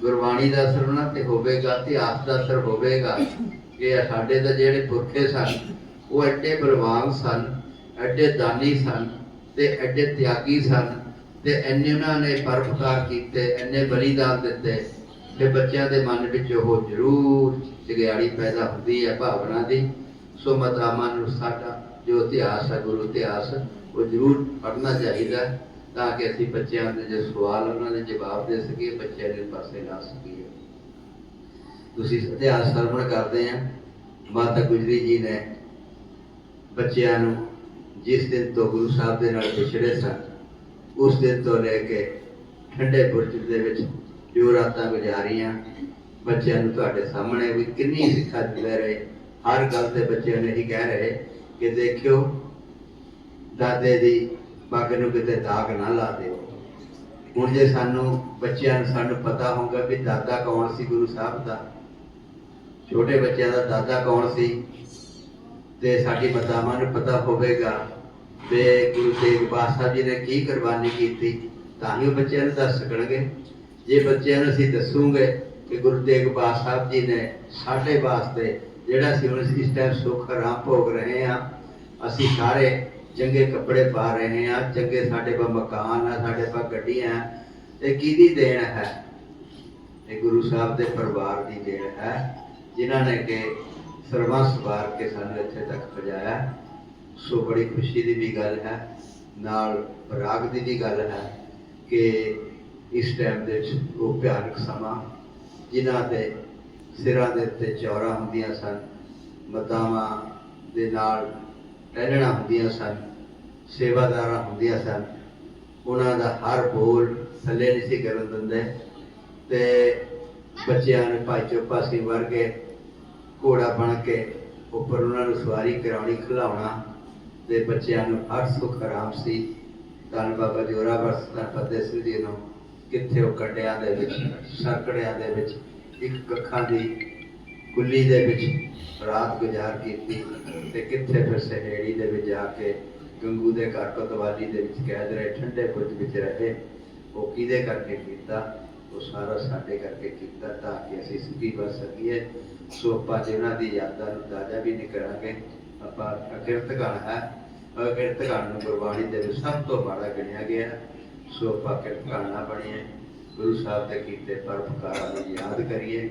ਗੁਰਬਾਣੀ ਦਾ ਅਸਰ ਉਹਨਾਂ ਤੇ ਹੋਵੇਗਾ ਇਤਿਹਾਸ ਦਾ ਅਸਰ ਹੋਵੇਗਾ। ਕਿ ਸਾਡੇ ਤਾਂ ਜਿਹੜੇ ਪੁਰਖੇ ਸਨ, ਉਹ ਐਡੇ ਬਲਵਾਨ ਸਨ, ਐਡੇ ਦਾਨੀ ਸਨ ਤੇ ਐਡੇ ਤਿਆਗੀ ਸਨ ਤੇ ਇੰਨੇ ਉਹਨਾਂ ਨੇ ਪਰਉਪਕਾਰ ਕੀਤੇ, ਇੰਨੇ ਬਲੀਦਾਨ ਦਿੱਤੇ ਤੇ ਬੱਚਿਆਂ ਦੇ ਮਨ ਵਿੱਚ ਉਹ ਜ਼ਰੂਰ ਜਗਿਆੜੀ ਪੈਦਾ ਹੁੰਦੀ ਹੈ ਭਾਵਨਾ ਦੀ। ਸੋ ਮਤਾਮਾਂ ਨੂੰ ਸਾਡਾ ਜੋ ਇਤਿਹਾਸ ਹੈ, ਗੁਰੂ ਇਤਿਹਾਸ, ਉਹ ਜ਼ਰੂਰ ਪੜ੍ਹਨਾ ਚਾਹੀਦਾ ਹੈ। ਤਾਂ ਕਿ ਅਸੀਂ ਬੱਚਿਆਂ ਦੇ ਜੋ ਸਵਾਲ ਉਹਨਾਂ ਦੇ ਜਵਾਬ ਦੇ ਸਕੀਏ, ਬੱਚਿਆਂ ਦੇ ਪਾਸੇ ਲਾ ਸਕੀਏ। ਤੁਸੀਂ ਇਤਿਹਾਸ ਸਰਵਣ ਕਰਦੇ ਆ, ਮਾਤਾ ਗੁਜਰੀ ਜੀ ਨੇ ਬੱਚਿਆਂ ਨੂੰ ਜਿਸ ਦਿਨ ਤੋਂ ਗੁਰੂ ਸਾਹਿਬ ਦੇ ਨਾਲ ਵਿਛੜੇ ਸਨ, ਉਸ ਦਿਨ ਤੋਂ ਲੈ ਕੇ ਠੰਡੇ ਬੁਰਜ ਦੇ ਵਿੱਚ ਜੋ ਰਾਤਾਂ ਗੁਜ਼ਾਰੀਆਂ, ਬੱਚਿਆਂ ਨੂੰ ਤੁਹਾਡੇ ਸਾਹਮਣੇ ਵੀ ਕਿੰਨੀ ਸਿੱਖਿਆ ਦੇ ਰਹੇ। ਹਰ ਗੱਲ ਤੇ ਬੱਚਿਆਂ ਨੇ ਹੀ ਕਹਿ ਰਹੇ ਕਿ ਦੇਖਿਓ, ਦਾਦੇ ਦੀ ਪੱਗ ਨੂੰ ਕਿਤੇ ਦਾਗ ਨਾ ਲਾ ਦਿਓ। ਹੁਣ ਜੇ ਸਾਨੂੰ ਬੱਚਿਆਂ ਨੂੰ ਸਾਨੂੰ ਪਤਾ ਹੋਊਗਾ ਵੀ ਦਾਦਾ ਕੌਣ ਸੀ ਗੁਰੂ ਸਾਹਿਬ ਦਾ। ਛੋਟੇ ਬੱਚਿਆਂ ਦਾ ਦਾਦਾ ਕੌਣ ਸੀ? ਤੇ ਸਾਡੀ ਮਾਤਾਵਾਂ ਨੂੰ ਪਤਾ ਹੋਵੇਗਾ ਤੇ ਗੁਰੂ ਤੇਗ ਬਹਾਦਰ ਜੀ ਨੇ ਕੀ ਕੁਰਬਾਨੀ ਕੀਤੀ, ਤਾਂ ਹੀ ਉਹ ਬੱਚਿਆਂ ਨੂੰ ਦੱਸ ਸਕਣਗੇ। ਜੇ ਬੱਚਿਆਂ ਨੂੰ ਅਸੀਂ ਦੱਸੂਗੇ ਕਿ ਗੁਰੂ ਤੇਗ ਬਹਾਦਰ ਸਾਹਿਬ ਜੀ ਨੇ ਸਾਡੇ ਵਾਸਤੇ ਜਿਹੜਾ ਅਸੀਂ ਹੁਣ ਇਸ ਟਾਈਮ ਸੁੱਖ ਆਰਾਮ ਭੋਗ ਰਹੇ ਹਾਂ, ਅਸੀਂ ਸਾਰੇ ਚੰਗੇ ਕੱਪੜੇ ਪਾ ਰਹੇ ਹਾਂ ਚੰਗੇ ਸਾਡੇ ਕੋਲ ਮਕਾਨ ਆ, ਸਾਡੇ ਕੋਲ ਗੱਡੀਆਂ ਆ। ਇਹ ਕਿਹਦੀ ਦੇਣ ਹੈ? ਇਹ ਗੁਰੂ ਸਾਹਿਬ ਦੇ ਪਰਿਵਾਰ ਦੀ ਦੇਣ ਹੈ, ਜਿਨ੍ਹਾਂ ਨੇ ਕਿ ਸਰਬੰਸ ਵਾਰ ਕੇ ਸਾਨੂੰ ਇੱਥੇ ਤੱਕ ਪਹੁੰਚਾਇਆ। ਸੋ ਬੜੀ ਖੁਸ਼ੀ ਦੀ ਵੀ ਗੱਲ ਹੈ, ਨਾਲ ਰਾਗ ਦੀ ਵੀ ਗੱਲ ਹੈ ਕਿ ਇਸ ਟਾਈਮ ਦੇ ਵਿੱਚ ਉਹ ਭਿਆਨਕ ਸਮਾਂ, ਜਿਨ੍ਹਾਂ ਦੇ ਸਿਰਾਂ ਦੇ ਉੱਤੇ ਚੌਰਾ ਹੁੰਦੀਆਂ ਸਨ, ਮਤਾਵਾਂ ਦੇ ਨਾਲ ਟਹਿਲਣਾ ਹੁੰਦੀਆਂ ਸਨ। ਸੇਵਾਦਾਰਾਂ ਹੁੰਦੀਆਂ ਸਨ। ਉਹਨਾਂ ਦਾ ਹਰ ਬੋਲ ਥੱਲੇ ਨਹੀਂ ਸੀ ਕਰਨ ਦਿੰਦੇ। ਤੇ ਬੱਚਿਆਂ ਨੂੰ ਭਾਈ ਚੋਪਾ ਸਿੰਘ ਵਰਗੇ ਘੋੜਾ ਬਣ ਕੇ ਉੱਪਰ ਉਹਨਾਂ ਨੂੰ ਸਵਾਰੀ ਕਰਾਉਣੀ, ਖਿਲਾਉਣਾ ਤੇ ਬੱਚਿਆਂ ਨੂੰ ਹਰ ਸੁੱਖ ਆਰਾਮ ਸੀ। ਧੰਨ ਬਾਬਾ ਜੋਰਾ ਵਰਸਦਾ ਫਤਿਹ ਸਿੰਘ ਜੀ ਨੂੰ ਕਿੱਥੇ ਉਹ ਕੱਡਿਆਂ ਦੇ ਵਿੱਚ, ਸਰਕੜਿਆਂ ਦੇ ਵਿੱਚ, ਇੱਕ ਕੱਖਾਂ ਦੀ ਕੁੱਲੀ ਦੇ ਵਿੱਚ ਰਾਤ ਗੁਜ਼ਾਰ ਕੀਤੀ ਤੇ ਕਿੱਥੇ ਫਿਰ ਸਹੇੜੀ ਦੇ ਵਿੱਚ ਜਾ ਕੇ ਗੰਗੂ ਦੇ ਘਰ ਕੋਤਵਾਲੀ ਦੇ ਵਿੱਚ ਕੈਦ ਰਹੇ, ਠੰਡੇ ਬੁਰਜ ਵਿੱਚ ਰਹੇ। ਉਹ ਕਿਹਦੇ ਕਰਕੇ ਕੀਤਾ? ਉਹ ਸਾਰਾ ਸਾਡੇ ਕਰਕੇ ਕੀਤਾ ਤਾਂ ਕਿ ਅਸੀਂ ਸੁਖੀ ਬਚ ਸਕੀਏ। ਸੋ ਆਪਾਂ ਜਿਹਨਾਂ ਦੀ ਯਾਦਾਂ ਨੂੰ ਤਾਜ਼ਾ ਵੀ ਨਹੀਂ ਕਰਾਂਗੇ, ਆਪਾਂ ਅਕਿਰਤ ਗਣ ਹੈ। ਅਕਿਰਤ ਗਣ ਨੂੰ ਗੁਰਬਾਣੀ ਦੇ ਵਿੱਚ ਸਭ ਤੋਂ ਮਾੜਾ ਗਿਣਿਆ ਗਿਆ। ਸੋ ਆਪਾਂ ਕਿਰਤ ਗਣ ਨਾ ਬਣੀਏ। ਗੁਰੂ ਸਾਹਿਬ ਦੇ ਕੀਤੇ ਪਰਉਪਕਾਰਾਂ ਨੂੰ ਯਾਦ ਕਰੀਏ।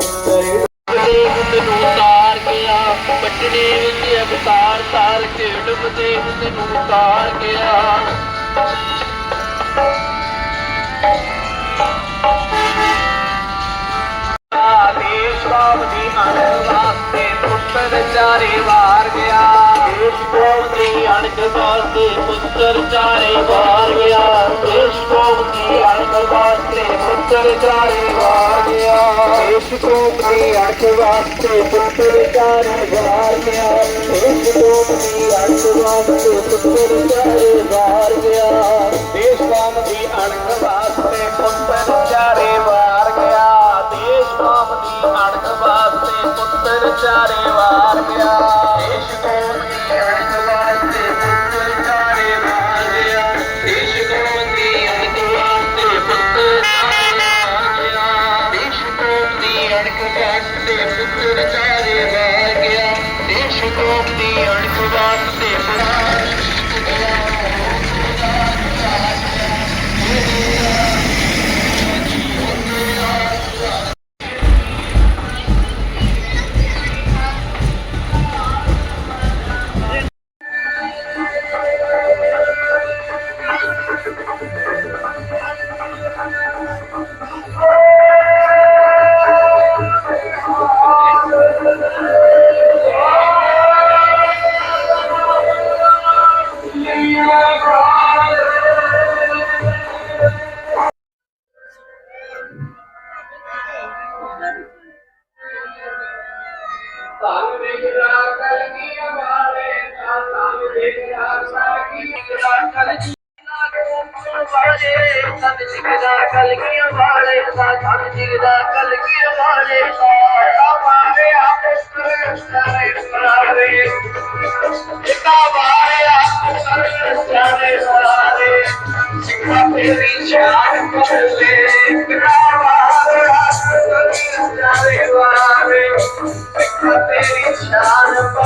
ਕੇ ਡੁੱਬਦੇ ਨੂੰ ਤਾਰ ਗਿਆ। ਦੇਸ਼ ਬਾਬ ਦੀ ਅਣਖ ਵਾਸਤੇ ਪੁੱਤਰ ਚਾਰੇ ਵਾਰ ਗਿਆ। ਦੇਸ਼ ਕੌਮ ਦੀ ਅਣਖ ਵਾਸਤੇ ਪੁੱਤਰ ਚਾਰੇ ਵਾਰ ਗਿਆ। ਦੇਸ਼ ਕੌਮ ਦੀ ਅਣਖ ਵਾਸਤੇ ਪੁੱਤਰ ਚਾਰੇ ਵਾਰ ਗਿਆ। ਦੇਸ਼ ਕੌਮ ਦੀ ਅਣਖ ਵਾਸਤੇ ਪੁੱਤਰ ਚਾਰੇ ਵਾਰ ਗਿਆ ਦੇਸ਼ ਕੌਮ ਦੀ ਅਣਖ ਵਾਸਤੇ ਪੁੱਤਰ ਚਾਰੇ ਵਾਰ ਗਿਆ ਦੇਸ਼ ਕੌਮ ਦੀ ਅਣਖ ਵਾਸਤੇ ਪੁੱਤਰ ਚਾਰੇ ਵਾਰ ਦੇਸ਼ ਕੌਮ ਦੀ ਕਲਕੀਆਂ ਵਾਲੇ ਦਾ ਧਨ ਜਿਗਦਾ ਕਲਕੀਆਂ ਵਾਲੇ ਦਾ ਆਵਾਰੇ ਆਪਸ ਸਾਰੇ ਸਾਰੇ ਜਿੱਤਾ ਵਾਰੇ ਆਪਸ ਸਾਰੇ ਸਾਰੇ ਸਿੱਖਾ ਤੇਰੀ ਚਾਰ ਪੱਲੇ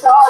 Stop.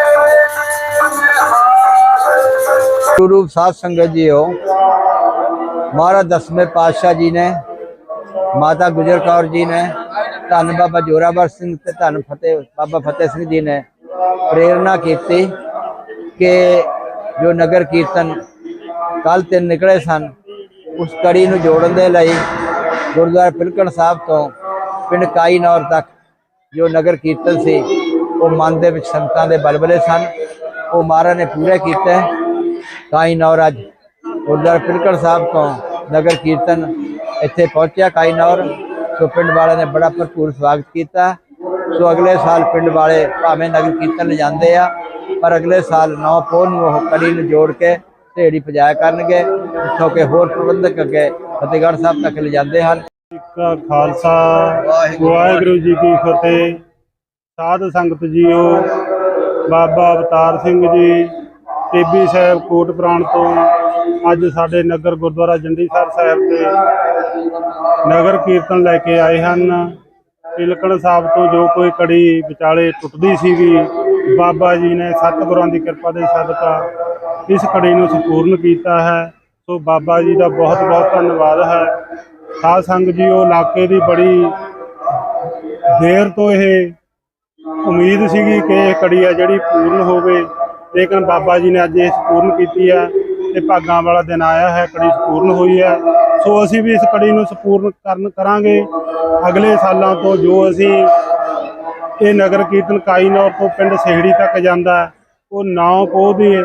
ਗੁਰੂ ਸਾਧ ਸੰਗਤ ਜੀਓ ਮਹਾਰਾਜ ਦਸਵੇਂ ਪਾਤਸ਼ਾਹ ਜੀ ਨੇ, ਮਾਤਾ ਗੁਜਰ ਕੌਰ ਜੀ ਨੇ, ਧੰਨ ਬਾਬਾ ਜੋਰਾਵਰ ਸਿੰਘ ਤੇ ਧੰਨ ਫਤਿਹ, ਬਾਬਾ ਫਤਿਹ ਸਿੰਘ ਜੀ ਨੇ ਪ੍ਰੇਰਣਾ ਕੀਤੀ ਕਿ ਜੋ ਨਗਰ ਕੀਰਤਨ ਕੱਲ ਤੇ ਨਿਕਲੇ ਸਨ, ਉਸ ਕੜੀ ਨੂੰ ਜੋੜਨ ਦੇ ਲਈ ਗੁਰਦੁਆਰਾ ਪਿਲਕਣ ਸਾਹਿਬ ਤੋਂ ਪਿੰਡ ਕਾਈਨੌਰ ਤੱਕ ਜੋ ਨਗਰ ਕੀਰਤਨ ਸੀ ਉਹ ਮਨ ਦੇ ਵਿੱਚ ਸੰਤਾਂ ਦੇ ਬਲਬਲੇ ਸਨ। ਉਹ ਮਹਾਰਾਜ ਨੇ ਪੂਰੇ ਕੀਤੇ। ਕਾਈਨੌਰ ਅੱਜ ਗੁਰਦੁਆਰਾ ਪਿਲਕਣ ਸਾਹਿਬ ਤੋਂ ਨਗਰ ਕੀਰਤਨ ਇੱਥੇ ਪਹੁੰਚਿਆ ਕਾਈਨੌਰ ਸੋ ਪਿੰਡ ਵਾਲਿਆਂ ਨੇ ਬੜਾ ਭਰਪੂਰ ਸਵਾਗਤ ਕੀਤਾ। ਸੋ ਅਗਲੇ ਸਾਲ ਪਿੰਡ ਵਾਲੇ ਭਾਵੇਂ ਨਗਰ ਕੀਰਤਨ ਲਿਜਾਂਦੇ ਆ, ਪਰ ਅਗਲੇ ਸਾਲ ਨੌ ਪੋਹ ਨੂੰ ਉਹ ਕੜੀ ਨੂੰ ਜੋੜ ਕੇ ਢੇੜੀ ਪਜਾਇਆ ਕਰਨਗੇ। ਜਿੱਥੋਂ ਕਿ ਹੋਰ ਪ੍ਰਬੰਧਕ ਅੱਗੇ ਫਤਿਹਗੜ੍ਹ ਸਾਹਿਬ ਤੱਕ ਲਿਜਾਂਦੇ ਹਨ। ਕਾ ਖਾਲਸਾ, ਵਾਹਿਗੁਰੂ ਜੀ ਕੀ ਫਤਿਹ। ਸਾਧ ਸੰਗਤ ਜੀਓ, ਬਾਬਾ ਅਵਤਾਰ ਸਿੰਘ ਜੀ, ਟੇਬੀ ਸਾਹਿਬ ਕੋਟ ਪ੍ਰਾਣ ਤੋਂ, ਅੱਜ ਸਾਡੇ ਨਗਰ ਗੁਰਦੁਆਰਾ ਜੰਡੀਸਰ ਸਾਹਿਬ ਤੇ ਨਗਰ ਕੀਰਤਨ ਲੈ ਕੇ ਆਏ ਹਨ। ਤਿਲਕਣ ਸਾਹਿਬ ਤੋਂ ਜੋ ਕੋਈ ਕੜੀ ਵਿਚਾਲੇ ਟੁੱਟਦੀ ਸੀਗੀ, ਬਾਬਾ ਜੀ ਨੇ ਸਤਿਗੁਰਾਂ ਦੀ ਕਿਰਪਾ ਦੇ ਸਦਕਾ ਇਸ ਕੜੀ ਨੂੰ ਸੰਪੂਰਨ ਕੀਤਾ ਹੈ। ਸੋ ਬਾਬਾ ਜੀ ਦਾ ਬਹੁਤ ਬਹੁਤ ਧੰਨਵਾਦ ਹੈ। ਸਾਧ ਸੰਗਤ ਜੀ ਉਹ ਇਲਾਕੇ ਦੀ ਬੜੀ ਦੇਰ ਤੋਂ ਇਹ ਉਮੀਦ ਸੀਗੀ ਕਿ ਇਹ ਕੜੀ ਆ ਜਿਹੜੀ ਪੂਰਨ ਹੋਵੇ, ਲੇਕਿਨ ਬਾਬਾ ਜੀ ਨੇ ਅੱਜ ਇਹ ਸੰਪੂਰਨ ਕੀਤੀ ਹੈ ਤੇ ਭਾਗਾਂ ਵਾਲਾ ਦਿਨ ਆਇਆ ਹੈ, ਕੜੀ ਸੰਪੂਰਨ ਹੋਈ ਹੈ। ਸੋ ਅਸੀਂ ਵੀ ਇਸ ਕੜੀ ਨੂੰ ਸੰਪੂਰਨ ਕਰਨ ਕਰਾਂਗੇ। ਅਗਲੇ ਸਾਲਾਂ ਤੋਂ ਜੋ ਅਸੀਂ ਇਹ ਨਗਰ ਕੀਰਤਨ ਕਾਈਨੌਰ ਤੋਂ ਪਿੰਡ ਸਿਹੜੀ ਤੱਕ ਜਾਂਦਾ ਉਹ ਨੌ ਪੋਹ ਦੇ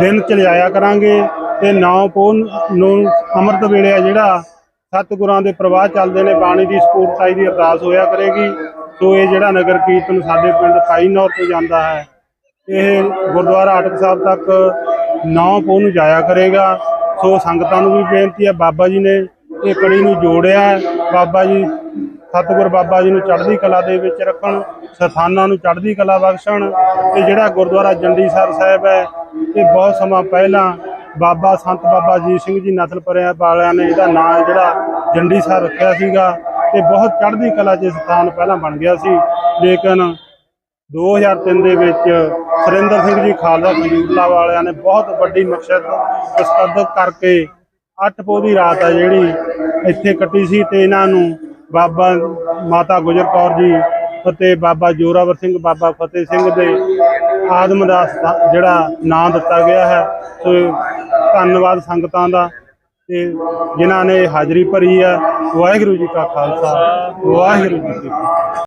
ਦਿਨ ਚ ਕਰਾਂਗੇ ਤੇ ਨੌ ਪੋਹ ਨੂੰ ਅੰਮ੍ਰਿਤ ਵੇਲੇ ਜਿਹੜਾ ਸਤਿਗੁਰਾਂ ਦੇ ਪ੍ਰਵਾਹ ਚੱਲਦੇ ਨੇ, ਬਾਣੀ ਦੀ ਸਪੂਰਤਾਈ ਦੀ ਅਰਦਾਸ ਹੋਇਆ ਕਰੇਗੀ। ਸੋ ਇਹ ਜਿਹੜਾ ਨਗਰ ਕੀਰਤਨ ਸਾਡੇ ਪਿੰਡ ਕਾਈਨੌਰ ਤੋਂ ਜਾਂਦਾ ਹੈ, ਇਹ ਗੁਰਦੁਆਰਾ ਅਟਕ ਸਾਹਿਬ ਤੱਕ ਨੌ ਪੋਹ ਨੂੰ ਜਾਇਆ ਕਰੇਗਾ। ਸੋ ਸੰਗਤਾਂ ਨੂੰ ਵੀ ਬੇਨਤੀ ਹੈ, ਬਾਬਾ ਜੀ ਨੇ ਇਹ ਕੜੀ ਨੂੰ ਜੋੜਿਆ ਹੈ। ਬਾਬਾ ਜੀ, ਸਤਿਗੁਰ ਬਾਬਾ ਜੀ ਨੂੰ ਚੜ੍ਹਦੀ ਕਲਾ ਦੇ ਵਿੱਚ ਰੱਖਣ ਸਥਾਨਾਂ ਨੂੰ ਚੜ੍ਹਦੀ ਕਲਾ ਬਖਸ਼ਣ। ਤੇ ਜਿਹੜਾ ਗੁਰਦੁਆਰਾ ਜੰਡੀਸਰ ਸਾਹਿਬ ਹੈ, ਇਹ ਬਹੁਤ ਸਮਾਂ ਪਹਿਲਾਂ ਬਾਬਾ ਸੰਤ ਬਾਬਾ ਜੀ ਸਿੰਘ ਜੀ ਨਸਲ ਪਰਿਆ ਵਾਲਿਆਂ ਨੇ ਇਹਦਾ ਨਾਮ ਜਿਹੜਾ ਜੰਡੀਸਰ ਰੱਖਿਆ ਸੀਗਾ। ਤੇ ਬਹੁਤ ਚੜ੍ਹਦੀ ਕਲਾ 'ਚ ਸਥਾਨ ਪਹਿਲਾਂ ਬਣ ਗਿਆ ਸੀ। ਲੇਕਿਨ 2003 ਦੇ ਵਿੱਚ ਸੁਰਿੰਦਰ ਸਿੰਘ ਜੀ ਖਾਲਸਾ ਖਜੂਰਲਾ ਵਾਲਿਆਂ ਨੇ ਬਹੁਤ ਵੱਡੀ ਮਕਸਦ ਪ੍ਰਸਤੁਤ ਕਰਕੇ ਅੱਠ ਪੋਹ ਦੀ ਰਾਤ ਆ ਜਿਹੜੀ ਇੱਥੇ ਕੱਟੀ ਸੀ ਤੇ ਇਹਨਾਂ ਨੂੰ ਬਾਬਾ ਮਾਤਾ ਗੁਜਰ ਕੌਰ ਜੀ ਅਤੇ ਬਾਬਾ ਜੋਰਾਵਰ ਸਿੰਘ, ਬਾਬਾ ਫਤਿਹ ਸਿੰਘ ਦੇ ਆਦਮ ਦਾ ਸਥਾ- ਜਿਹੜਾ ਨਾਂ ਦਿੱਤਾ ਗਿਆ ਹੈ। ਸੋ ਧੰਨਵਾਦ ਸੰਗਤਾਂ ਦਾ। ਤੇ ਜਿਨ੍ਹਾਂ ਨੇ ਹਾਜ਼ਰੀ ਭਰੀ ਹੈ ਵਾਹਿਗੁਰੂ ਜੀ ਕਾ ਖਾਲਸਾ ਵਾਹਿਗੁਰੂ ਜੀ ਕੀ ਫਤਿਹ।